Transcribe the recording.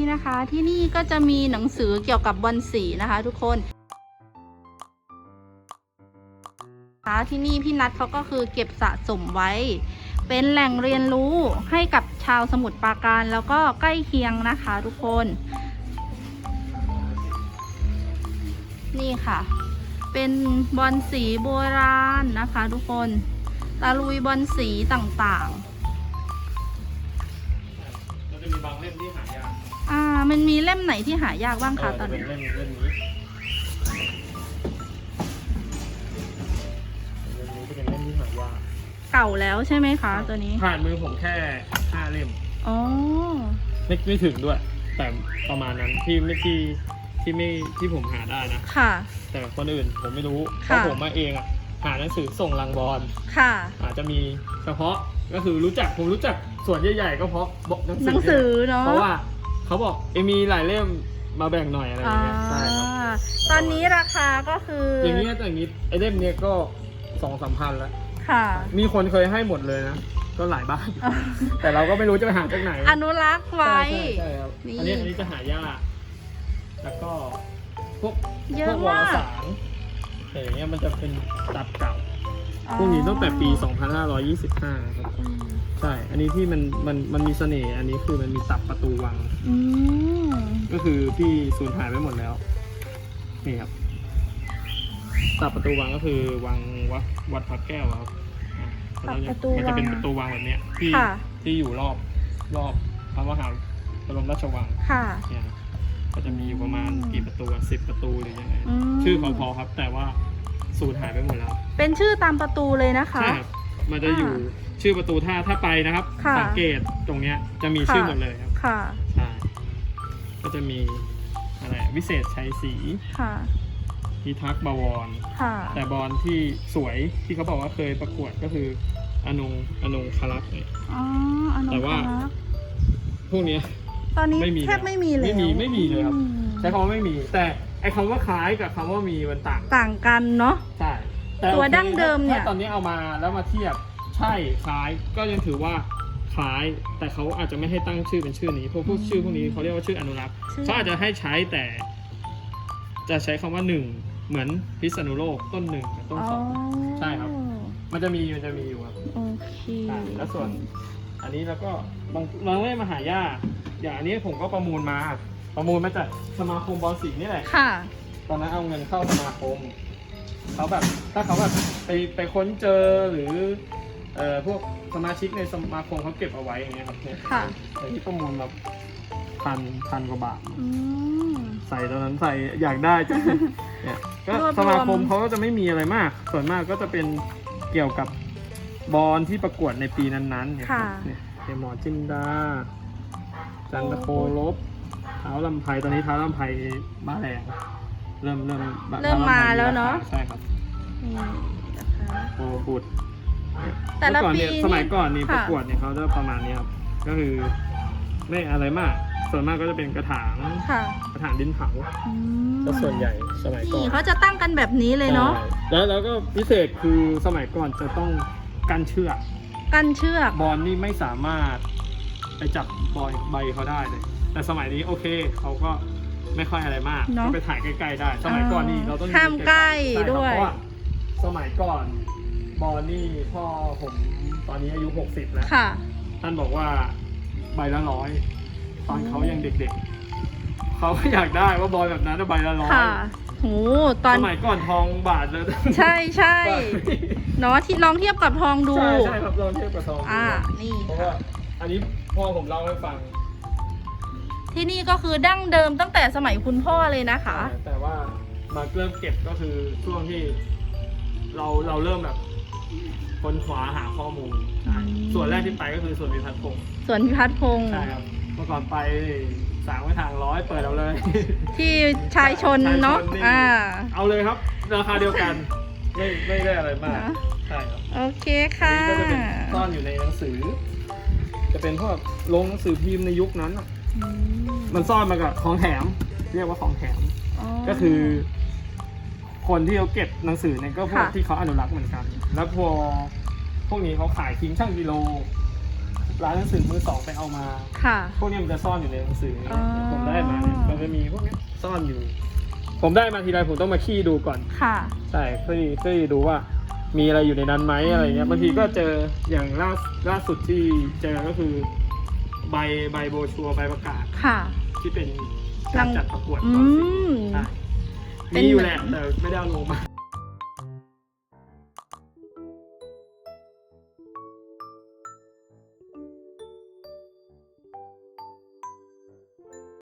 นี่นะคะ ที่นี่ก็จะมีหนังสือเกี่ยวกับบอลสีนะคะ ทุกคนคะที่นี่พี่นัทเขาก็คือเก็บสะสมไว้ เป็นแหล่งเรียนรู้ให้กับชาวสมุทรปราการแล้วก็ใกล้เคียงนะคะ ทุกคน นี่ค่ะ เป็นบอลสีโบราณนะคะ ทุกคนตะลุยบอลสีต่างๆมันจะมีบางเล่มที่หายาก อ่า มันมีเล่มไหนที่หายากบ้างคะเออตอนจะเป็นนี้ เล่มเล่มนี้เล่มนี้จะเป็นเล่มที่หายากเก่าแล้วใช่ไหมคะ ตัวนี้ ผ่านมือผมแค่ห้าเล่มอ๋อ ไม่ไม่ถึงด้วย แต่ประมาณนั้นที่ไม่ที่ที่ไม่ที่ผมหาได้นะ ค่ะ แต่แต่คนอื่นผมไม่รู้เพค่ะ ราะผมมาเองอะหาหนังสือส่งลังบอลค่ะ อาจจะมีเฉพาะก็คือรู้จักผมรู้จักส่วนใหญ่ๆก็เพราะบอกหนังสืหนังสือเนาะ เพราะว่า เขาบอกเอยมีหลายเล่มมาแบ่งหน่อยอะไรอย่างเงี้ยใช่ครับอ่าตอนนี้ราคาก็คือออย่างเงี้ยแต่อย่างงี้ไอเล่มเนี้ยก็สองสามพันแล้วค่ะ มีคนเคยให้หมดเลยนะก็หลายบ้าน แต่เราก็ไม่รู้จะไปหาจากไหนอนุรักษ์ไว้ ใช่ใช่ครับนี่อันนี้อันนี้จะหายากแล้วก็พวกเยพอะวกวารมาก สารแต่อย่างเงี้ยมันจะเป็นตับเก่า พวกนี้ตั้งแต่ปี 2525ครับอืมใช่ อันนี้ที่มันมันมันมีเสน่ห์อันนี้คือมันมีตับประตูวัง อืมก็คือที่สูญหายไปหมดแล้วนี่ครับตับประตูวังก็คือวังวัดวัดพระแก้วอะครับอะตับประตูมันจะเป็นวังประตูวังแบบเนี้ยที่ค่ะ ที่อยู่รอบรอบพระมหาบรมราชวังค่ะ เนี่ยครับก็จะมีอยู่ประมาณอืมกี่ประตูสิบประตูหรือยังไง อืม ชื่อเขาพอครับ แต่ว่า สูญหายไปหมดแล้วเป็นชื่อตามประตูเลยนะคะ ใช่ครับมันจะอยู่อ่ชื่อประตูถ้าถ้าไปนะครับ ค่ะ สังเกตตรงเนี้ยจะมีค่ะชื่อหมดเลยครับค่ะ ใช่ก็จะมีอะไรวิเศษชัยศรีค่ะ พิทักษ์บวร ค่ะ แต่บอลที่สวยที่เขาบอกว่าเคยประกวดก็คืออนงอนงคลักษ์เนี่ย อ๋ออนุแต่ว่า รักษ์พวกเนี้ย ตอนนี้ไม่มีแทบไม่มีเลยไม่มีไม่มีเลยครับ อืมใช้คำว่าไม่มี แต่ ไอคำว่าคล้ายกับคำว่ามีมันต่างต่างกันเนาะ ใช่แต่ตัวโอคดั้งเดิมเนี่ย ถ้าตอนนี้เอามาแล้วมาเทียบใช่คล้ายก็ยังถือว่าคล้าย แต่เขาอาจจะไม่ให้ตั้งชื่อเป็นชื่อนี้เพราะพวกชื่อพวกนี้เขาเรียกว่าชื่ออนุรักษ์ชื่อเขาอาจจะให้ใช้แต่ จะใช้คำว่าหนึ่งเหมือนพิษณุโลกต้นหนึ่งกับต้นสอง ใช่ครับ มันจะมีมันจะมีอยู่ครับโอเคใช่แล้วส่วน อันนี้แล้วก็บางบางเล่มมาหายากอย่างอันนี้ผมก็ประมูลมา ประมูลมาจากสมาคมบอลสิงห์นี่แหละ ค่ะ ตอนนั้นเอาเงินเข้าสมาคม เขาแบบ ถ้าเขาแบบไปไปค้นเจอหรือ เอ่อพวกสมาชิกในสมาคมเขาเก็บเอาไว้อย่างเงี้ยครับเนี่ยค่ะ แต่ที่ประมูลมาพันพันกว่าบาท อืม ใส่ตอนนั้นใส่อยากได้จัง เนี่ยก็รวบรวม สมาคมเขาก็จะไม่มีอะไรมาก ส่วนมากก็จะเป็นเกี่ยวกับบอลที่ประกวดในปีนั้นๆเนี่ยครับค่ะเนี่ยเยหมอจินดา จันทโคลบ เท้าลำไพตอนนี้เท้าลำไพมาแรงเริ่มเริ่มเริ่มมาแล้วเนอะ ใช่ครับนี่นะคะโอ้บุตรแต่ละเมื่อก่อนเนี่ยปีนี่สมัยก่อนนี่ค่ะประกวดเนี่ยเขาจะประมาณนี้ครับก็คือไม่อะไรมาก ส่วนมากก็จะเป็นกระถางค่ะกระถางดินเผาอืมก็ส่วนใหญ่สมัยก่อนี่นเขาจะตั้งกันแบบนี้เลยเนาะ ใช่แล้วแล้วก็พิเศษคือสมัยก่อนจะต้องกันเชือก กันเชือก บอลนี่ไม่สามารถไปจับบอยใบเขาได้เลย แต่สมัยนี้โอเคเขาก็ไม่ค่อยอะไรมากเนอะก็ไปถ่ายใกล้ๆได้ สมัยก่อนนี่เราต้องอยู่ห้ามใกล้ใช่ครับด้วยเพราะว่าสมัยก่อนบอลนี่พ่อผมตอนนี้อายุ 60 แล้ว ค่ะ ท่านบอกว่าใบละร้อยตอนเขายังเด็กๆ เขาก็อยากได้ว่าบอลแบบนั้นนะใบละร้อยค่ะโหตอนสมัยก่อนทองบาทเลยใช่ใช่บาทเนาะที่ลองเทียบกับทองดู ใช่ใช่ครับลองเทียบกับทองดูอ่า นี่เพราะว่าอันนี้พ่อผมเล่าให้ฟัง ที่นี่ก็คือดั้งเดิมตั้งแต่สมัยคุณพ่อเลยนะคะ แต่ว่ามาเริ่มเก็บก็คือช่วงที่เราเราเริ่มแบบค้นคว้าหาข้อมูลใช่อืมส่วนแรกที่ไปก็คือส่วนวิพัฒน์พงศ์ส่วนพิพัฒน์พงศ์ใช่ครับเมื่อก่อนไปสามไว้ทางร้อยเปิดเอาเลย ที่ชายชนเนาะชายชนนี่อ่าเอาเลยครับ ราคาเดียวกันไม่ไม่ได้อะไรมากนะใช่ครับโอเคอันค่ะนี้ก็จะเป็นซ่อนอยู่ในหนังสือ จะเป็นพวกลงหนังสือพิมพ์ในยุคนั้นอะอื มมันซ่อนมากับของแถม เรียกว่าของแถมอ๋อก็คือ คนที่เขาเก็บหนังสือเนี่ยก็พวกค่ะที่เขาอนุรักษ์เหมือนกัน แล้วพอพวกนี้เขาขายทิ้งช่างกิโลร้านหนังสือมือสองไปเอามา ค่ะ พวกเนี้ยมันจะซ่อนอยู่ในหนังสืออ๋อผมได้มาเนี่ยมันจะมีพวกเนี้ยซ่อนอยู่ ผมได้มาทีไรผมต้องมาขี้ดูก่อน ค่ะ ใช่เพื่อเพื่อดูว่า มีอะไรอยู่ในนั้นไหมอะไรเงี้ย บางทีก็เจออย่างล่าล่าสุดที่เจอก็คือ ใบใบโบชัวร์ใบประกาศค่ะ ที่เป็นการจัดประกวดอืตอนสิมใช่เป็นมีอยู่แหละแต่ไม่ได้เอาลงมา